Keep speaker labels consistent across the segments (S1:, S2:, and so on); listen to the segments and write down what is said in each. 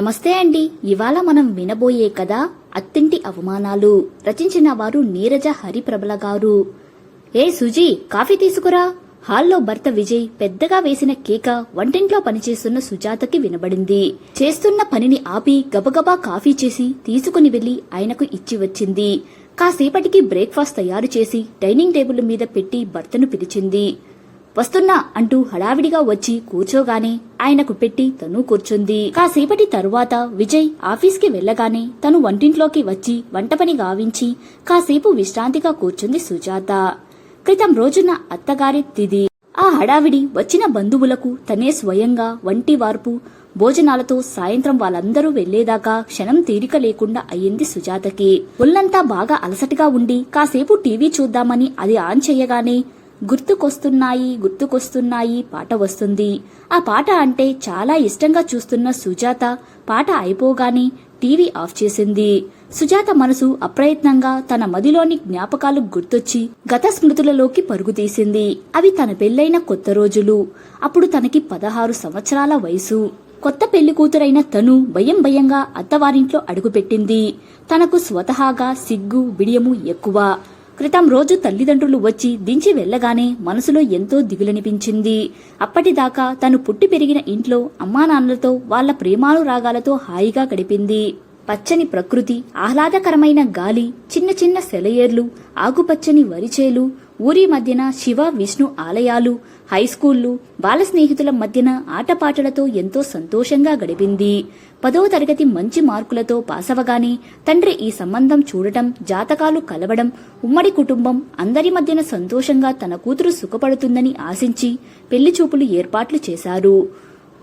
S1: నమస్తే అండి. ఇవాళ మనం వినబోయే కథ అత్తింటి అవమానాలు. రచించిన వారు నీరజ హరిప్రభల గారు. ఏ సుజీ కాఫీ తీసుకురా. హాల్లో భర్త విజయ్ పెద్దగా వేసిన కేక వంటింట్లో పనిచేస్తున్న సుజాతకి వినబడింది. చేస్తున్న పనిని ఆపి గబగబా కాఫీ చేసి తీసుకుని వెళ్ళి ఆయనకు ఇచ్చి వచ్చింది. కాసేపటికి బ్రేక్ఫాస్ట్ తయారు చేసి డైనింగ్ టేబుల్ మీద పెట్టి భర్తను పిలిచింది. వస్తున్నా అంటూ హడావిడిగా వచ్చి కూర్చోగానే ఆయనకు పెట్టి తను కూర్చుంది. కాసేపటి తరువాత విజయ్ ఆఫీస్కి వెళ్ళగానే తను వంటింట్లోకి వచ్చి వంట పని గావించి కాసేపు విశ్రాంతిగా కూర్చుంది సుజాత. క్రితం రోజున అత్తగారి తిది. ఆ హడావిడి వచ్చిన బంధువులకు తనే స్వయంగా వంటి వార్పు భోజనాలతో సాయంత్రం వాళ్ళందరూ వెళ్ళేదాకా క్షణం తీరిక లేకుండా అయ్యింది సుజాతకి. ఒళ్ళంతా బాగా అలసటగా ఉండి కాసేపు టీవీ చూద్దామని అది ఆన్ చెయ్యగానే గుర్తుకొస్తున్నాయి గుర్తుకొస్తున్నాయి పాట వస్తుంది. ఆ పాట అంటే చాలా ఇష్టంగా చూస్తున్న సుజాత పాట అయిపోగానే టీవీ ఆఫ్ చేసింది. సుజాత మనసు అప్రయత్నంగా తన మదిలోని జ్ఞాపకాలు గుర్తొచ్చి గత స్మృతులలోకి పరుగు తీసింది. అవి తన పెళ్ళైన కొత్త రోజులు అప్పుడు తనకి పదహారు సంవత్సరాల వయసు. కొత్త పెళ్ళి కూతురైన తను భయం భయంగా అత్తవారింట్లో అడుగుపెట్టింది. తనకు స్వతహాగా సిగ్గు బిడియము ఎక్కువ. క్రితం రోజు తల్లిదండ్రులు వచ్చి దించి వెళ్ళగానే మనసులో ఎంతో దిగులనిపించింది. అప్పటిదాకా తను పుట్టి పెరిగిన ఇంట్లో అమ్మానాన్నలతో వాళ్ళ ప్రేమానురాగాలతో హాయిగా గడిపింది. పచ్చని ప్రకృతి ఆహ్లాదకరమైన గాలి చిన్న చిన్న సెలయేర్లు ఆకుపచ్చని వరిచేలు ఊరి మధ్యన శివ విష్ణు ఆలయాలు హైస్కూళ్ళు బాల స్నేహితుల మధ్యన ఆటపాటలతో ఎంతో సంతోషంగా గడిపింది. పదవ తరగతి మంచి మార్కులతో పాసవగానే తండ్రి ఈ సంబంధం చూడటం జాతకాలు కలవడం ఉమ్మడి కుటుంబం అందరి మధ్యన సంతోషంగా తన కూతురు సుఖపడుతుందని ఆశించి పెళ్ళి చూపులు ఏర్పాట్లు చేశారు.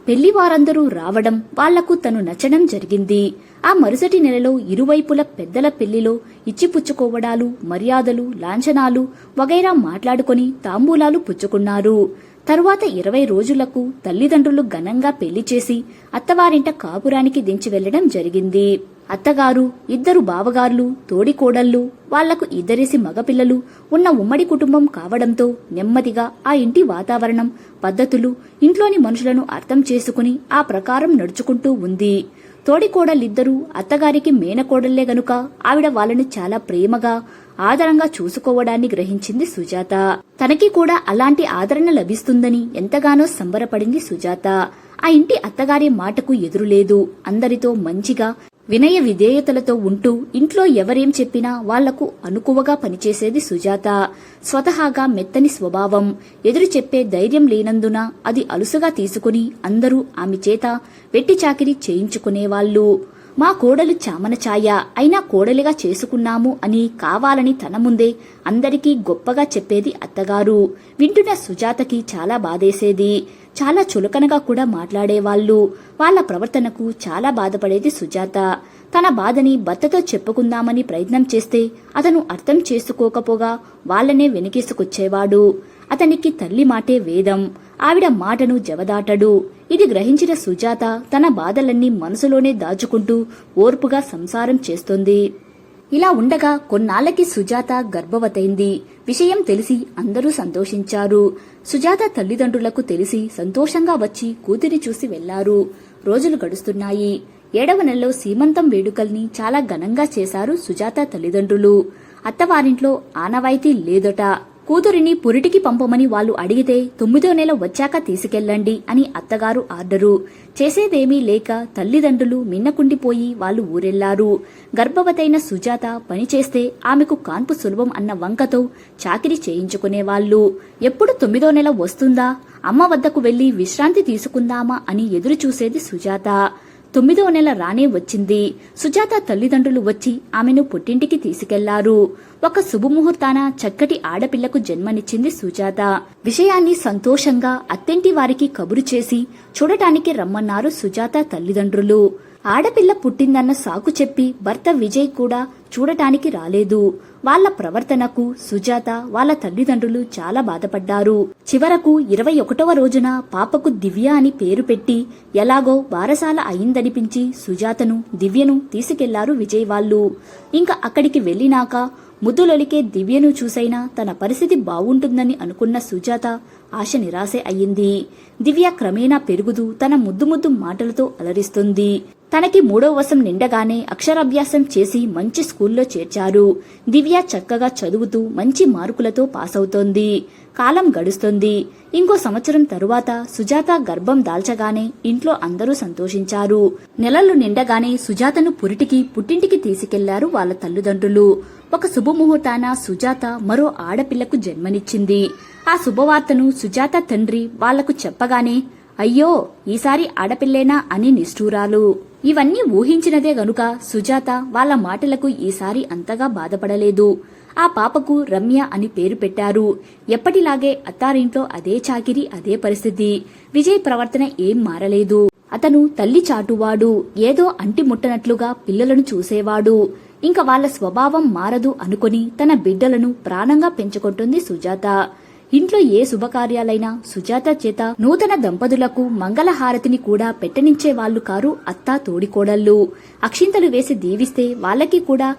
S1: పెళ్ళి వారందరూ రావడం వాళ్ళకు తను నచ్చడం జరిగింది. ఆ మరుసటి నెలలో ఇరువైపుల పెద్దల పెళ్ళిలో ఇచ్చిపుచ్చుకోవడాలు మర్యాదలు లాంఛనాలు వగైరా మాట్లాడుకొని తాంబూలాలు పుచ్చుకున్నారు. తరువాత ఇరవై రోజులకు తల్లిదండ్రులు ఘనంగా పెళ్ళి చేసి అత్తవారింట కాపురానికి దించి వెళ్ళడం జరిగింది. అత్తగారు ఇద్దరు బావగారులు తోడికోడళ్ళు వాళ్ళకు ఇద్దరేసి మగపిల్లలు ఉన్న ఉమ్మడి కుటుంబం కావడంతో నెమ్మదిగా ఆ ఇంటి వాతావరణం పద్ధతులు ఇంట్లోని మనుషులను అర్థం చేసుకుని ఆ ప్రకారం నడుచుకుంటూ ఉంది. తోడికోడళ్ళిద్దరూ అత్తగారికి మేనకోడళ్ళే గనుక ఆవిడ వాళ్ళని చాలా ప్రేమగా ఆదరంగా చూసుకోవడాన్ని గ్రహించింది సుజాత. తనకి కూడా అలాంటి ఆదరణ లభిస్తుందని ఎంతగానో సంబరపడింది సుజాత. ఆ ఇంటి అత్తగారి మాటకు ఎదురులేదు. అందరితో మంచిగా వినయ విధేయతలతో ఉంటూ ఇంట్లో ఎవరేం చెప్పినా వాళ్ళకు అనుకువగా పనిచేసేది సుజాత. స్వతహాగా మెత్తని స్వభావం. ఎదురు చెప్పే ధైర్యం లేనందున అది అలుసుగా తీసుకుని అందరూ ఆమె చేత వెట్టి చాకిరి చేయించుకునేవాళ్ళు మా కోడలు చామన ఛాయ అయినా కోడలిగా చేసుకున్నాము అని కావాలని తన ముందే అందరికీ గొప్పగా చెప్పేది అత్తగారు. వింటున్న సుజాతకి చాలా బాధేసేది. చాలా చులకనగా కూడా మాట్లాడేవాళ్ళు వాళ్ళ ప్రవర్తనకు చాలా బాధపడేది సుజాత. తన బాధని భర్తతో చెప్పుకుందామని ప్రయత్నం చేస్తే అతను అర్థం చేసుకోకపోగా వాళ్ళనే వెనకేసుకొచ్చేవాడు. అతనికి తల్లి మాటే వేదం. ఆవిడ మాటను జవదాటడు. ఇది గ్రహించిన సుజాత తన బాధలన్నీ మనసులోనే దాచుకుంటూ ఓర్పుగా సంసారం చేస్తుంది. ఇలా ఉండగా కొన్నాళ్ళకి సుజాత గర్భవతైంది. విషయం తెలిసి అందరూ సంతోషించారు. సుజాత తల్లిదండ్రులకు తెలిసి సంతోషంగా వచ్చి కూతురి చూసి వెళ్ళారు. రోజులు గడుస్తున్నాయి. ఏడవ నెలలో సీమంతం వేడుకల్ని చాలా ఘనంగా చేశారు సుజాత తల్లిదండ్రులు. అత్తవారింట్లో ఆనవాయితీ లేదట. కూతురిని పురిటికి పంపమని వాళ్ళు అడిగితే తొమ్మిదో నెల వచ్చాక తీసుకెళ్ళండి అని అత్తగారు ఆర్డరు. చేసేదేమీ లేక తల్లిదండ్రులు మిన్నకుండిపోయి వాళ్ళు ఊరెళ్ళారు. గర్భవతైన సుజాత పనిచేస్తే ఆమెకు కాన్పు సులభం అన్న వంకతో చాకిరి చేయించుకునేవాళ్ళు ఎప్పుడు తొమ్మిదో నెల వస్తుందా? అమ్మ వద్దకు వెళ్ళి విశ్రాంతి తీసుకుందామా అని ఎదురు చూసేది సుజాత. తొమ్మిదో నెల రానే వచ్చింది. సుజాత తల్లిదండ్రులు వచ్చి ఆమెను పుట్టింటికి తీసుకెళ్ళారు. ఒక శుభముహూర్తాన చక్కటి ఆడపిల్లకు జన్మనిచ్చింది సుజాత. విషయాన్ని సంతోషంగా అత్తింటి వారికి కబురు చేసి చూడటానికి రమ్మన్నారు సుజాత తల్లిదండ్రులు. ఆడపిల్ల పుట్టిందన్న సాకు చెప్పి భర్త విజయ్ కూడా చూడటానికి రాలేదు. వాళ్ళ ప్రవర్తనకు సుజాత వాళ్ళ తల్లిదండ్రులు చాలా బాధపడ్డారు. చివరకు ఇరవై ఒకటవ రోజున పాపకు దివ్య అని పేరు పెట్టి ఎలాగో బారసాల అయిందనిపించి సుజాతను దివ్యను తీసుకెళ్ళారు విజయ్ వాళ్ళు. ఇంకా అక్కడికి వెళ్ళినాక ముద్దులొలికే దివ్యను చూసైనా తన పరిస్థితి బావుంటుందని అనుకున్న సుజాత ఆశ నిరాశే అయ్యింది. దివ్య క్రమేణా పెరుగుతూ తన ముద్దు ముద్దు మాటలతో అలరిస్తుంది. తనకి మూడో వశం నిండగానే అక్షరాభ్యాసం చేసి మంచి స్కూల్లో చేర్చారు. దివ్య చక్కగా చదువుతూ మంచి మార్కులతో పాస్ అవుతోంది కాలం గడుస్తుంది. ఇంకో సంవత్సరం తరువాత సుజాత గర్భం దాల్చగానే ఇంట్లో అందరూ సంతోషించారు. నెలలు నిండగానే సుజాతను పురిటికి పుట్టింటికి తీసుకెళ్ళారు వాళ్ళ తల్లిదండ్రులు. ఒక శుభముహూర్తాన సుజాత మరో ఆడపిల్లకు జన్మనిచ్చింది. ఆ శుభవార్తను సుజాత తండ్రి వాళ్ళకు చెప్పగానే అయ్యో ఈసారి ఆడపిల్లేనా? అని నిష్ఠూరాలు. ఇవన్నీ ఊహించినదే గనుక సుజాత వాళ్ళ మాటలకు ఈసారి అంతగా బాధపడలేదు. ఆ పాపకు రమ్య అని పేరు పెట్టారు. ఎప్పటిలాగే అత్తారింట్లో అదే చాకిరి అదే పరిస్థితి. విజయ్ ప్రవర్తన ఏం మారలేదు. అతను తల్లి చాటువాడు ఏదో అంటి ముట్టనట్లుగా పిల్లలను చూసేవాడు. ఇంక వాళ్ళ స్వభావం మారదు అనుకుని తన బిడ్డలను ప్రాణంగా పెంచుకుంటుంది సుజాత. ఇంట్లో ఏ శుభకార్యాలైనా సుజాత చేత నూతన దంపతులకు మంగళహారతిని కూడా పెట్టనించే వాళ్ళు కారు అత్తా తోడికోడళ్ళు. అక్షింతలు వేసి దీవిస్తే వాళ్ళకి కూడా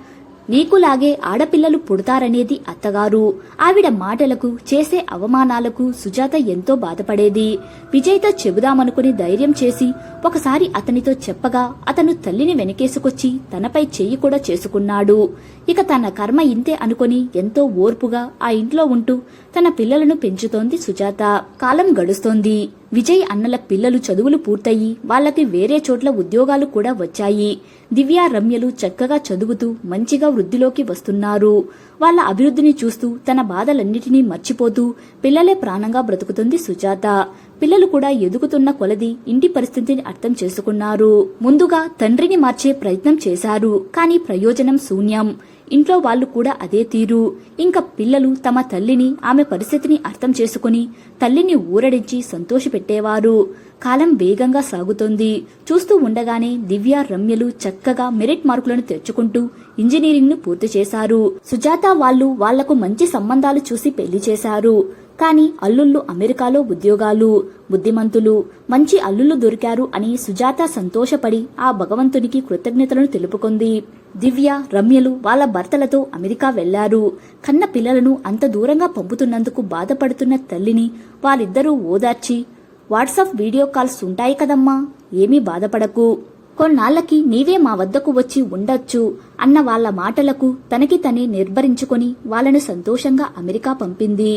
S1: నీకులాగే ఆడపిల్లలు పుడతారనేది అత్తగారు. ఆవిడ మాటలకు చేసే అవమానాలకు సుజాత ఎంతో బాధపడేది. విజయ్తో చెబుదామనుకుని ధైర్యం చేసి ఒకసారి అతనితో చెప్పగా అతను తల్లిని వెనకేసుకొచ్చి తనపై చెయ్యి కూడా చేసుకున్నాడు. ఇక తన కర్మ ఇంతే అనుకుని ఎంతో ఓర్పుగా ఆ ఇంట్లో ఉంటూ తన పిల్లలను పెంచుతోంది సుజాత. కాలం గడుస్తోంది. విజయ్ అన్నల పిల్లలు చదువులు పూర్తయి వాళ్ళకి వేరే చోట్ల ఉద్యోగాలు కూడా వచ్చాయి. దివ్య రమ్యలు చక్కగా చదువుతూ మంచిగా వృద్ధిలోకి వస్తున్నారు. వాళ్ళ అభివృద్ధిని చూస్తూ తన బాధలన్నిటినీ మర్చిపోతూ పిల్లలే ప్రాణంగా బ్రతుకుతుంది సుజాత. పిల్లలు కూడా ఎదుగుతున్న కొలది ఇంటి పరిస్థితిని అర్థం చేసుకున్నారు. ముందుగా తండ్రిని మార్చే ప్రయత్నం చేశారు. కానీ ప్రయోజనం శూన్యం. ఇంట్లో వాళ్ళు కూడా అదే తీరు. ఇంకా పిల్లలు తమ తల్లిని ఆమె పరిస్థితిని అర్థం చేసుకుని తల్లిని ఊరడించి సంతోషపెట్టేవారు కాలం వేగంగా సాగుతోంది. చూస్తూ ఉండగానే దివ్య రమ్యలు చక్కగా మెరిట్ మార్కులను తెచ్చుకుంటూ ఇంజనీరింగ్ను పూర్తి చేశారు. సుజాత వాళ్ళు వాళ్ళకు మంచి సంబంధాలు చూసి పెళ్ళి చేశారు. కానీ అల్లుళ్ళు అమెరికాలో ఉద్యోగాలు బుద్ధిమంతులు మంచి అల్లుళ్ళు దొరికారు అని సుజాత సంతోషపడి ఆ భగవంతునికి కృతజ్ఞతలను తెలుపుకుంది. దివ్య రమ్యలు వాళ్ళ భర్తలతో అమెరికా వెళ్ళారు కన్న పిల్లలను అంత దూరంగా పంపుతున్నందుకు బాధపడుతున్న తల్లిని వారిద్దరూ ఓదార్చి వాట్సాప్ వీడియో కాల్స్ ఉంటాయి కదమ్మా ఏమీ బాధపడకు. కొన్నాళ్ళకి నీవే మా వద్దకు వచ్చి ఉండొచ్చు అన్న వాళ్ళ మాటలకు తనకి తనే నిర్భరించుకొని వాళ్ళను సంతోషంగా అమెరికా పంపింది.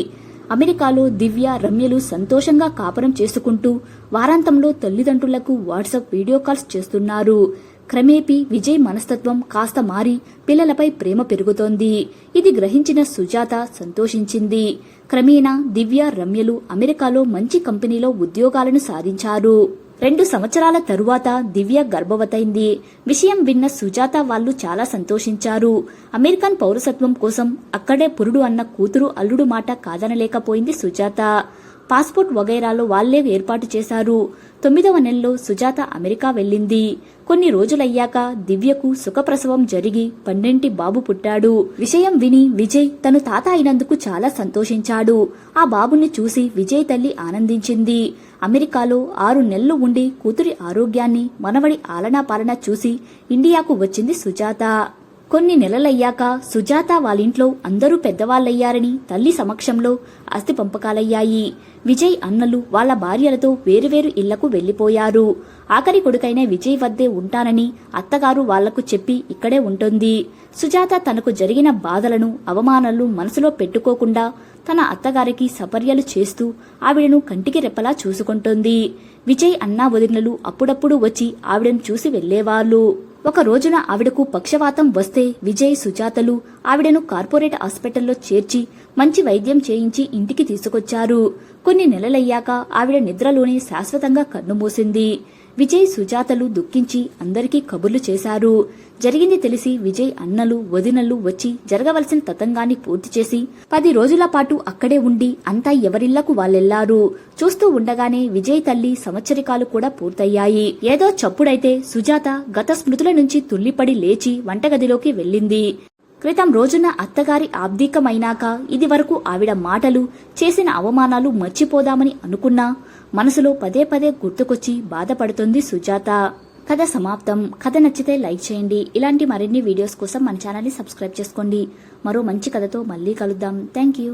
S1: అమెరికాలో దివ్య రమ్యలు సంతోషంగా కాపురం చేసుకుంటూ వారాంతంలో తల్లిదండ్రులకు వాట్సాప్ వీడియో కాల్స్ చేస్తున్నారు. క్రమేపీ విజయ్ మనస్తత్వం కాస్త మారి పిల్లలపై ప్రేమ పెరుగుతోంది. ఇది గ్రహించిన సుజాత సంతోషించింది. క్రమేణా దివ్య రమ్యలు అమెరికాలో మంచి కంపెనీలో ఉద్యోగాలను సాధించారు. రెండు సంవత్సరాల తరువాత దివ్య గర్భవతైంది. విషయం విన్న సుజాత వాళ్ళు చాలా సంతోషించారు. అమెరికన్ పౌరసత్వం కోసం అక్కడే పురుడు అన్న కూతురు అల్లుడు మాట కాదనలేకపోయింది సుజాత. పాస్పోర్ట్ వగైరాలో వాళ్ళే ఏర్పాటు చేశారు. తొమ్మిదవ నెలలో సుజాత అమెరికా వెళ్ళింది. కొన్ని రోజులయ్యాక దివ్యకు సుఖప్రసవం జరిగి పన్నెంటి బాబు పుట్టాడు. విషయం విని విజయ్ తను తాత అయినందుకు చాలా సంతోషించాడు. ఆ బాబుని చూసి విజయ్ తల్లి ఆనందించింది. అమెరికాలో ఆరు నెలలు ఉండి కూతురి ఆరోగ్యాన్ని మనవడి ఆలనా పాలన చూసి ఇండియాకు వచ్చింది సుజాత. కొన్ని నెలలయ్యాక సుజాత వాళ్ళింట్లో అందరూ పెద్దవాళ్ళయ్యారని తల్లి సమక్షంలో అస్థి పంపకాలయ్యాయి. విజయ్ అన్నలు వాళ్ళ భార్యలతో వేరువేరు ఇళ్ళకు వెళ్ళిపోయారు ఆఖరి కొడుకైన విజయ్ వద్దే ఉంటానని అత్తగారు వాళ్ళకు చెప్పి ఇక్కడే ఉంటుంది. సుజాత తనకు జరిగిన బాధలను అవమానాలు మనసులో పెట్టుకోకుండా తన అత్తగారికి సపర్యలు చేస్తూ ఆవిడను కంటికి రెప్పలా చూసుకుంటోంది. విజయ్ అన్నా వదినలు అప్పుడప్పుడు వచ్చి ఆవిడను చూసి వెళ్ళేవాళ్ళు ఒక రోజున ఆవిడకు పక్షవాతం వస్తే విజయ్ సుజాతలు ఆవిడను కార్పొరేట్ హాస్పిటల్లో చేర్చి మంచి వైద్యం చేయించి ఇంటికి తీసుకొచ్చారు. కొన్ని నెలలయ్యాక ఆవిడ నిద్రలోనే శాశ్వతంగా కన్నుమూసింది విజయ్ సుజాతలు దుఃఖించి అందరికీ కబుర్లు చేశారు. జరిగింది తెలిసి విజయ్ అన్నలు వదినలు వచ్చి జరగవలసిన తతంగాన్ని పూర్తి చేసి పది రోజుల పాటు అక్కడే ఉండి అంతా ఎవరిళ్ళకు వాళ్ళెళ్ళారు. చూస్తూ ఉండగానే విజయ్ తల్లి సంవత్సరికాలు కూడా పూర్తయ్యాయి. ఏదో చప్పుడైతే సుజాత గత స్మృతుల నుంచి తుల్లిపడి లేచి వంటగదిలోకి వెళ్ళింది. క్రితం రోజున అత్తగారి ఆబ్దీకమైనాక ఇది వరకు ఆవిడ మాటలు చేసిన అవమానాలు మర్చిపోదామని అనుకున్నా మనసులో పదే పదే గుర్తుకొచ్చి బాధపడుతుంది సుజాత. కథ సమాప్తం. కథ నచ్చితే లైక్ చేయండి. ఇలాంటి మరిన్ని వీడియోస్ కోసం మన ఛానల్ని సబ్స్క్రైబ్ చేసుకోండి. మరో మంచి కథతో మళ్ళీ కలుద్దాం. Thank you